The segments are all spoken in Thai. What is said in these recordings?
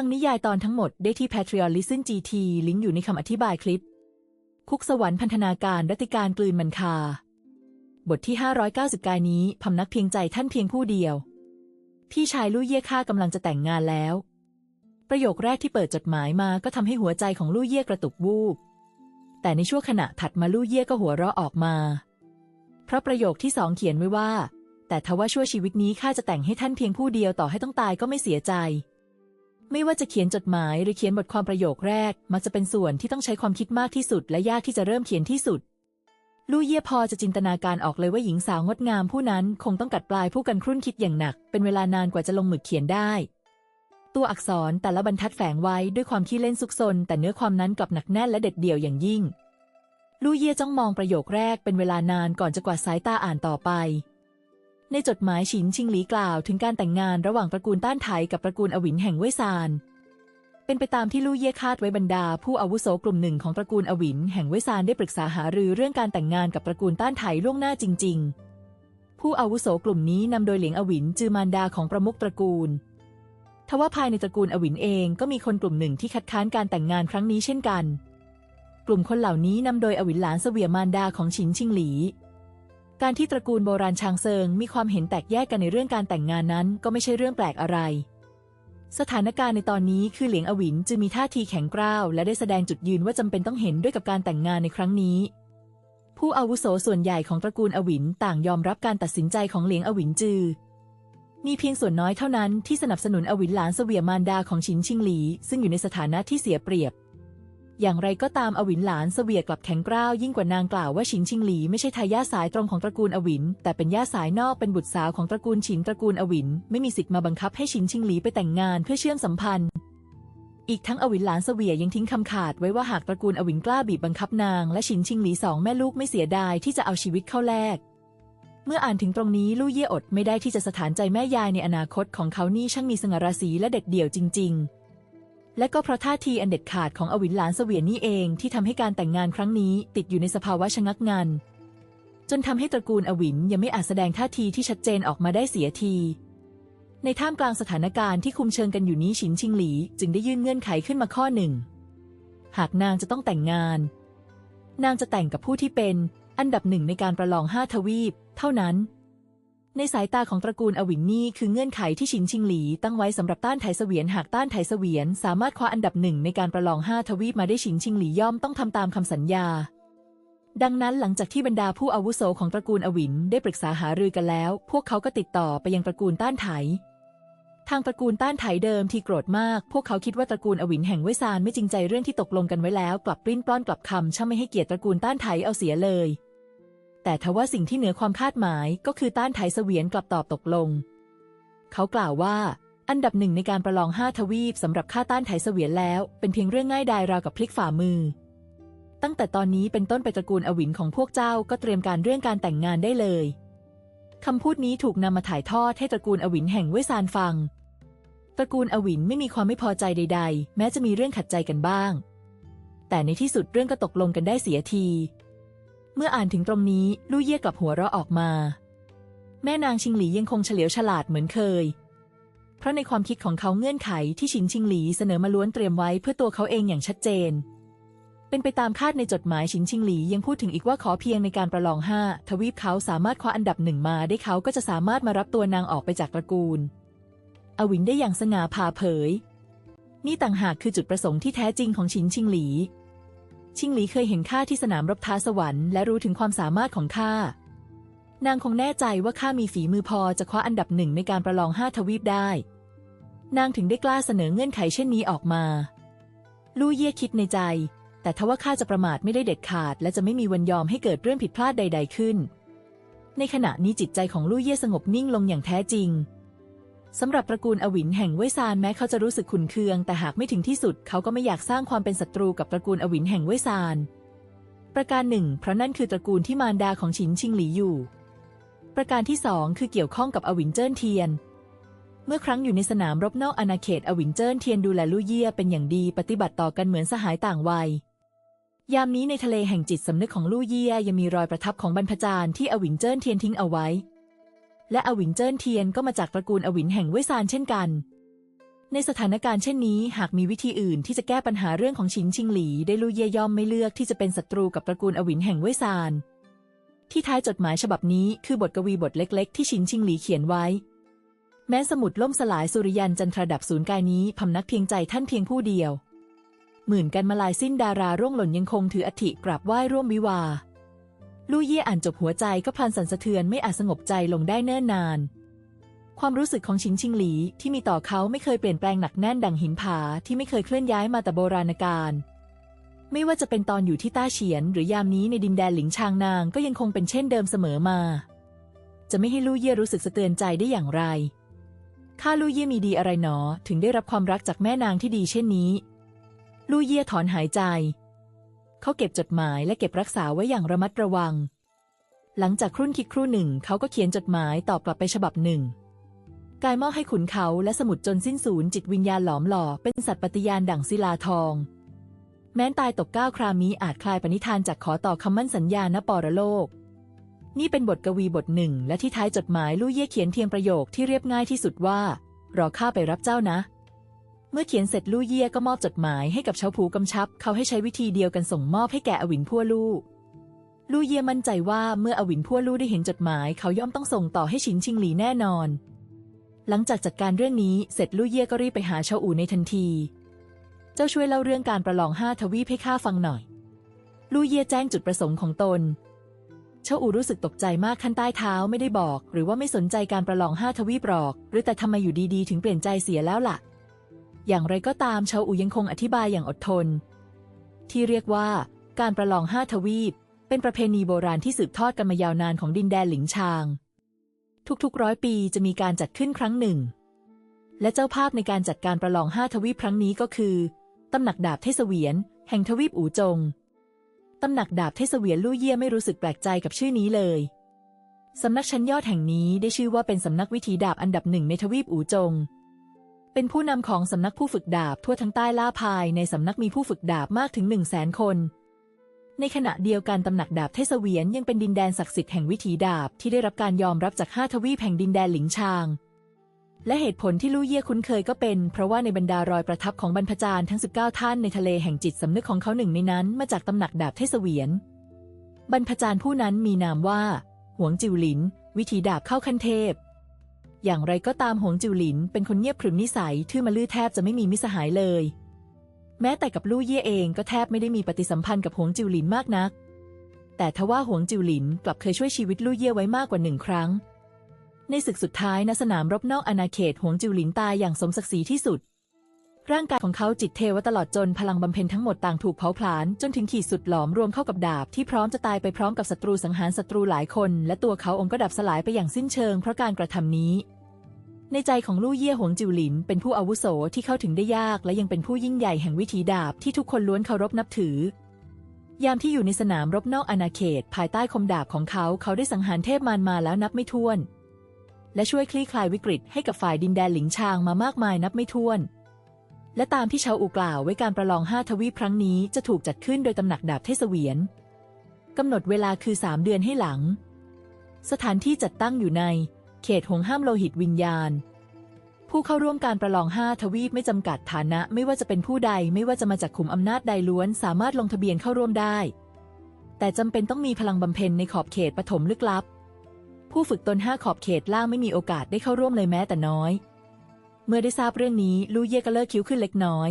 ฟังนิยายตอนทั้งหมดได้ที่ Patreon Listen GT ลิงก์อยู่ในคำอธิบายคลิป คุกสวรรค์พันธนาการรัติการกลืนมันคา บทที่ 590 กายนี้พำนักเพียงใจท่านเพียงผู้เดียว พี่ชายลู่เย่ข้ากำลังจะแต่งงานแล้ว ประโยคแรกที่เปิดจดหมายมาก็ทำให้หัวใจของลู่เย่กระตุกวูบ แต่ในช่วงขณะถัดมาลู่เย่ก็หัวเราะออกมา เพราะประโยคที่สองเขียนไว้ว่า แต่ทว่าชั่วชีวิตนี้ข้าจะแต่งให้ท่านเพียงผู้เดียวต่อให้ต้องตายก็ไม่เสียใจ ไม่ว่าจะเขียนจดหมายหรือเขียนบทความประโยคแรก มักจะเป็นส่วนที่ต้องใช้ความคิดมากที่สุด และยากที่จะเริ่มเขียนที่สุด ลู่เย่พอจะจินตนาการออกเลยว่าหญิงสาวงดงามผู้นั้นคงต้องกัดปลายผู้กันครุ่นคิดอย่างหนัก เป็นเวลานานกว่าจะลงหมึกเขียนได้ ตัวอักษรแต่ละบรรทัดแฝงไว้ด้วยความขี้เล่นซุกซนแต่เนื้อความนั้นกลับหนักแน่นและเด็ดเดี่ยวอย่างยิ่ง ลู่เย่จ้องมองประโยคแรกเป็นเวลานานก่อนจะกวาดสายตาอ่านต่อไป ในจดหมายฉินชิงหลีกล่าวถึงการแต่งงานระหว่างตระกูลต้านไถกับตระกูลอวินแห่งเว่ยซาน เป็นไปตามที่ลู่เย่คาดไว้บรรดา ผู้อาวุโสกลุ่มหนึ่งของตระกูลอวินแห่งเว่ยซานได้ปรึกษาหารือเรื่องการแต่งงานกับตระกูลต้านไถล่วงหน้าจริง ๆ ผู้อาวุโสกลุ่มนี้นำโดยเหลียงอวินจือมารดาของประมุขตระกูล ทว่าภายในตระกูลอวินเองก็มีคนกลุ่มหนึ่งที่คัดค้านการแต่งงานครั้งนี้เช่นกัน กลุ่มคนเหล่านี้นำโดยอวินหลานเสวียมารดาของฉินชิงหลี การที่ตระกูลโบราณชางเซิงมีความเห็นแตกแยกกันในเรื่องการแต่งงานนั้น ก็ไม่ใช่เรื่องแปลกอะไร สถานการณ์ในตอนนี้คือเหลียงอวินจึงมีท่าทีแข็งกร้าว และได้แสดงจุดยืนว่าจำเป็นต้องเห็นด้วยกับการแต่งงานในครั้งนี้ ผู้อาวุโสส่วนใหญ่ของตระกูลอวินต่างยอมรับการตัดสินใจของเหลียงอวินจือ มีเพียงส่วนน้อยเท่านั้นที่สนับสนุนอวินหลานเสวียมารดาของฉินชิงหลี ซึ่งอยู่ในสถานะที่เสียเปรียบ อย่างไรก็ตามอวินหลานเสวียกลับแข็งกร้าวยิ่งกว่านางกล่าวว่าฉินชิงหลีไม่ใช่ทายาทสายตรงของตระกูลอวิน แต่เป็นญาติสายนอกเป็นบุตรสาวของตระกูลฉินตระกูลอวิน ไม่มีสิทธิ์มาบังคับให้ฉินชิงหลีไปแต่งงานเพื่อเชื่อมสัมพันธ์ อีกทั้งอวินหลานเสวียยังทิ้งคำขาดไว้ว่าหากตระกูลอวินกล้าบีบบังคับนางและฉินชิงหลีสองแม่ลูกไม่เสียดายที่จะเอาชีวิตเข้าแลกเมื่ออ่านถึงตรงนี้ลู่เย่อดไม่ได้ที่จะสถานใจแม่ยายในอนาคตของเขานี่ช่างมีสง่าราศีและเด็ดเดี่ยวจริง ๆ และก็เพราะท่าทีอันเด็ดขาดของอวินหลานเสวียนนี่เองที่ทำให้การแต่งงานครั้งนี้ติดอยู่ในสภาวะชะงักงัน จนทำให้ตระกูลอวินยังไม่อาจแสดงท่าทีที่ชัดเจนออกมาได้เสียที ในท่ามกลางสถานการณ์ที่คุมเชิงกันอยู่นี้ฉินชิงหลี จึงได้ยื่นเงื่อนไขขึ้นมาข้อหนึ่ง หากนางจะต้องแต่งงาน นางจะแต่งกับผู้ที่เป็น อันดับหนึ่งในการประลองห้าทวีป เท่านั้น ในสายตาของตระกูลอวินนี่คือเงื่อนไขที่ฉินชิงหลีตั้งไว้สำหรับต้านไถเสวียนหากต้านไถเสวียน สามารถคว้าอันดับหนึ่งในการประลองห้าทวีปมาได้ฉินชิงหลีย่อมต้องทำตามคำสัญญา ดังนั้นหลังจากที่บรรดาผู้อาวุโสของตระกูลอวินได้ปรึกษาหารือกันแล้ว พวกเขาก็ติดต่อไปยังตระกูลต้านไถ ทางตระกูลต้านไถเดิมที่โกรธมาก พวกเขาคิดว่าตระกูลอวินแห่งเวซานไม่จริงใจเรื่องที่ตกลงกันไว้แล้ว กลับปริ้นปล้อนกลับคำช่างไม่ให้เกียรติตระกูลต้านไถเอาเสียเลย แต่ทว่าสิ่งที่เหนือความคาดหมายก็คือต้านไถเสวียนกลับตอบตกลง เขากล่าวว่า อันดับหนึ่งในการประลองห้าทวีปสำหรับค่าต้านไถเสวียนแล้ว เป็นเพียงเรื่องง่ายดายราวกับพลิกฝ่ามือ ตั้งแต่ตอนนี้เป็นต้นไปตระกูลอวินของพวกเจ้าก็เตรียมการเรื่องการแต่งงานได้เลยคำพูดนี้ถูกนำมาถ่ายทอดให้ตระกูลอวินแห่งเว่ยซานฟัง ตระกูลอวินไม่มีความไม่พอใจใด ๆ แม้จะมีเรื่องขัดใจกันบ้าง แต่ในที่สุดเรื่องก็ตกลงกันได้เสียที เมื่ออ่านถึงตรงนี้ลู่เย่กลับหัวเราะออกมา แม่นางชิงหลียังคงเฉลียวฉลาดเหมือนเคย เพราะในความคิดของเขาเงื่อนไขที่ชินชิงหลีเสนอมาล้วนเตรียมไว้เพื่อตัวเขาเองอย่างชัดเจน เป็นไปตามคาดในจดหมายชินชิงหลียังพูดถึงอีกว่าขอเพียงในการประลองห้าทวีปเขาสามารถคว้าอันดับหนึ่งมาได้เขาก็จะสามารถมารับตัวนางออกไปจากตระกูล อวินได้อย่างสง่าผ่าเผย นี่ต่างหากคือจุดประสงค์ที่แท้จริงของชินชิงหลี ชิงหลีเคยเห็นข้าที่สนามรบท้าสวรรค์และรู้ถึงความสามารถของข้านางคงแน่ใจว่าข้ามีฝีมือพอจะคว้าอันดับหนึ่งในการประลองห้าทวีปได้ นางถึงได้กล้าเสนอเงื่อนไขเช่นนี้ออกมา ลู่เย่คิดในใจ แต่ทว่าข้าจะประมาทไม่ได้เด็ดขาด และจะไม่มีวันยอมให้เกิดเรื่องผิดพลาดใด ๆขึ้น ในขณะนี้จิตใจของลู่เย่สงบนิ่งลงอย่างแท้จริง สำหรับตระกูลอวินแห่งเว่ยซานแม้เขาจะรู้สึกขุนเคือง แต่หากไม่ถึงที่สุดเขาก็ไม่อยากสร้างความเป็นศัตรูกับตระกูลอวินแห่งเว่ยซาน ประการหนึ่งเพราะนั่นคือตระกูลที่มารดาของฉินชิงหลีอยู่ ประการที่สองคือเกี่ยวข้องกับอวินเจิ้นเทียน เมื่อครั้งอยู่ในสนามรบนอกอาณาเขตอวินเจิ้นเทียนดูแลลู่เย่เป็นอย่างดีปฏิบัติต่อกันเหมือนสหายต่างวัย ยามนี้ในทะเลแห่งจิตสำนึกของลู่เย่ยังมีรอยประทับของบรรพจารย์ที่อวินเจิ้นเทียนทิ้งเอาไว้ และอวินเจิ้นเทียนก็มาจากตระกูลอวินแห่งเว่ยซานเช่นกัน ในสถานการณ์เช่นนี้ หากมีวิธีอื่นที่จะแก้ปัญหาเรื่องของชินชิงหลีได้ลู่เย่ย่อมไม่เลือกที่จะเป็นศัตรูกับตระกูลอวินแห่งเว่ยซาน ที่ท้ายจดหมายฉบับนี้คือบทกวีบทเล็ก ๆ ที่ชินชิงหลีเขียนไว้ แม้สมุดล่มสลายสุริยันจันทรดับศูนย์กายนี้พำนักเพียงใจท่านเพียงผู้เดียวหมื่นกันมาลายสิ้นดาราร่วงหล่นยังคงถืออธิกราบไหว้ร่วมวิวา ลู่เย่อ่านจบหัวใจก็พลันสั่นสะเทือนไม่อาจสงบใจลงได้เนิ่นนาน ความรู้สึกของชิงชิงหลีที่มีต่อเขาไม่เคยเปลี่ยนแปลงหนักแน่นดังหินผาที่ไม่เคยเคลื่อนย้ายมาแต่โบราณกาลไม่ว่าจะเป็นตอนอยู่ที่ต้าเฉียน หรือยามนี้ในดินแดนหลิงชางนางก็ยังคงเป็นเช่นเดิมเสมอมา จะไม่ให้ลู่เย่รู้สึกสะเตือนใจได้อย่างไรข้าลู่เย่มีดีอะไรหนอ ถึงได้รับความรักจากแม่นางที่ดีเช่นนี้ ลู่เย่ถอนหายใจ เขาเก็บจดหมายและเก็บรักษาไว้อย่างระมัดระวัง หลังจากครุ่นคิดครู่หนึ่งเขาก็เขียนจดหมายตอบกลับไปฉบับหนึ่ง กายมอบให้ขุนเขาและสมุดจนสิ้นสูญจิตวิญญาณหลอมหล่อเป็นสัตว์ปฏิญาณดั่งศิลาทอง แม้นตายตกก้าวครามีอาจคลายปณิธานจากขอต่อคำมั่นสัญญาณปรโลก นี่เป็นบทกวีบทหนึ่ง และที่ท้ายจดหมายลู่เย่เขียนเพียงประโยคที่เรียบง่ายที่สุดว่า รอข้าไปรับเจ้านะ มื่อเขียนเสร็จลู่เย่ก็มอบจดหมายให้กับเฉาผูกำชับ เขาให้ใช้วิธีเดียวกันส่งมอบให้แก่อวินพัวลู่ลู่เย่มั่นใจว่าเมื่ออวินพัวลู่ได้เห็นจดหมาย เขาย่อมต้องส่งต่อให้ชินชิงหลีแน่นอน หลังจากจัดการเรื่องนี้เสร็จลู่เย่ก็รีบไปหาเฉาอู่ในทันที เจ้าช่วยเล่าเรื่องการประลองห้าทวีปให้ข้าฟังหน่อย ลู่เย่แจ้งจุดประสงค์ของตนเฉาอูรู้สึกตกใจมากขั้นใต้เท้าไม่ได้บอก หรือว่าไม่สนใจการประลองห้าทวีปหรอก หรือแต่ทำไมอยู่ดีๆ ถึงเปลี่ยนใจเสียแล้วล่ะ อย่างไรก็ตามเฉาอูยังคงอธิบายอย่างอดทน ที่เรียกว่าการประลองห้าทวีป เป็นประเพณีโบราณที่สืบทอดกันมายาวนานของดินแดนหลิงชาง ทุกๆร้อยปีจะมีการจัดขึ้นครั้งหนึ่ง และเจ้าภาพในการจัดการประลองห้าทวีปครั้งนี้ก็คือตำหนักดาบเทศเวียน แห่งทวีปอู่จงตำหนักดาบเทศเวียนลู่เย่ไม่รู้สึกแปลกใจกับชื่อนี้เลยสำนักชั้นยอดแห่งนี้ได้ชื่อว่าเป็นสำนักวิถีดาบอันดับหนึ่งในทวีปอู่จง เป็นผู้นำของสำนักผู้ฝึกดาบทั่วทั้งใต้ล่าพายในสำนักมีผู้ฝึกดาบมากถึงหนึ่งแสนคน ในขณะเดียวกันตำหนักดาบเทศเวียนยังเป็นดินแดนศักดิ์สิทธิ์แห่งวิถีดาบที่ได้รับการยอมรับจากห้าทวีปแห่งดินแดนหลิงชาง และเหตุผลที่ลู่เย่คุ้นเคยก็เป็น เพราะว่าในบรรดารอยประทับของบรรพจารย์ทั้ง 19 ท่านในทะเลแห่งจิตสำนึกของเขาหนึ่งในนั้นมาจากตำหนักดาบเทศเวียน บรรพจารย์ผู้นั้นมีนามว่าหวงจิวหลิน วิถีดาบเข้าขั้นเทพ อย่างไรก็ตามหงจิวหลินเป็นคนเงียบขรึมนิสัยทื่อมาลื้อแทบจะไม่มีมิสหายเลย แม้แต่กับลู่เย่เองก็แทบไม่ได้มีปฏิสัมพันธ์กับหงจิวหลินมากนัก แต่ทว่าหงจิวหลินกลับเคยช่วยชีวิตลู่เย่ไว้มากกว่าหนึ่งครั้ง ในศึกสุดท้ายณสนามรบนอกอาณาเขตหงจิวหลินตายอย่างสมศักดิ์ศรีที่สุด ร่างกายของเขาจิตเทวตลอดจนพลังบำเพ็ญทั้งหมดต่างถูกเผาผลาญจนถึงขีดสุดหลอมรวมเข้ากับดาบที่พร้อมจะตายไปพร้อมกับศัตรูสังหารศัตรูหลายคน และตัวเขาองค์ก็ดับสลายไปอย่างสิ้นเชิงเพราะการกระทำนี้ ในใจของลู่เย่หวงจิวหลิน เป็นผู้อาวุโสที่เข้าถึงได้ยาก และยังเป็นผู้ยิ่งใหญ่แห่งวิถีดาบที่ทุกคนล้วนเคารพนับถือ ยามที่อยู่ในสนามรบนอกอาณาเขต ภายใต้คมดาบของเขาเขาได้สังหารเทพมารมาแล้วนับไม่ถ้วน และช่วยคลี่คลายวิกฤตให้กับฝ่ายดินแดนหลิงชางมามากมายนับไม่ถ้วน และตามที่ชาวอูกล่าวไว้การประลองห้าทวีปครั้งนี้จะถูกจัดขึ้นโดยตำหนักดาบเทศเวียนกำหนดเวลาคือสามเดือนให้หลัง สถานที่จัดตั้งอยู่ใน เขตห่วงห้ามโลหิตวิญญาณ ผู้เข้าร่วมการประลองห้าทวีปไม่จำกัดฐานะ ไม่ว่าจะเป็นผู้ใดไม่ว่าจะมาจากขุมอำนาจใดล้วน สามารถลงทะเบียนเข้าร่วมได้ แต่จำเป็นต้องมีพลังบำเพ็ญในขอบเขตปฐมลึกลับ ผู้ฝึกตนห้าขอบเขตล่างไม่มีโอกาสได้เข้าร่วมเลยแม้แต่น้อย เมื่อได้ทราบเรื่องนี้ลูเย่ก็เลิกคิ้วขึ้นเล็กน้อย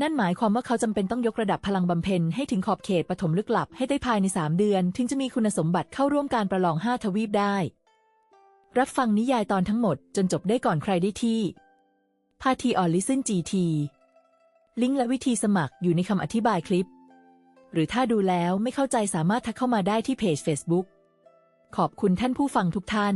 นั่นหมายความว่าเขาจำเป็นต้องยกระดับพลังบำเพ็ญให้ถึงขอบเขตปฐมลึกลับให้ได้ภายในสามเดือน ถึงจะมีคุณสมบัติเข้าร่วมการประลองห้าทวีปได้ รับฟังนิยายตอนทั้งหมดจนจบได้ก่อนใครได้ที่พาทีออลิซึนจีทีลิงก์และวิธีสมัครอยู่ในคำอธิบายคลิป หรือถ้าดูแล้วไม่เข้าใจสามารถทักเข้ามาได้ที่เพจ Facebook ขอบคุณท่านผู้ฟังทุกท่าน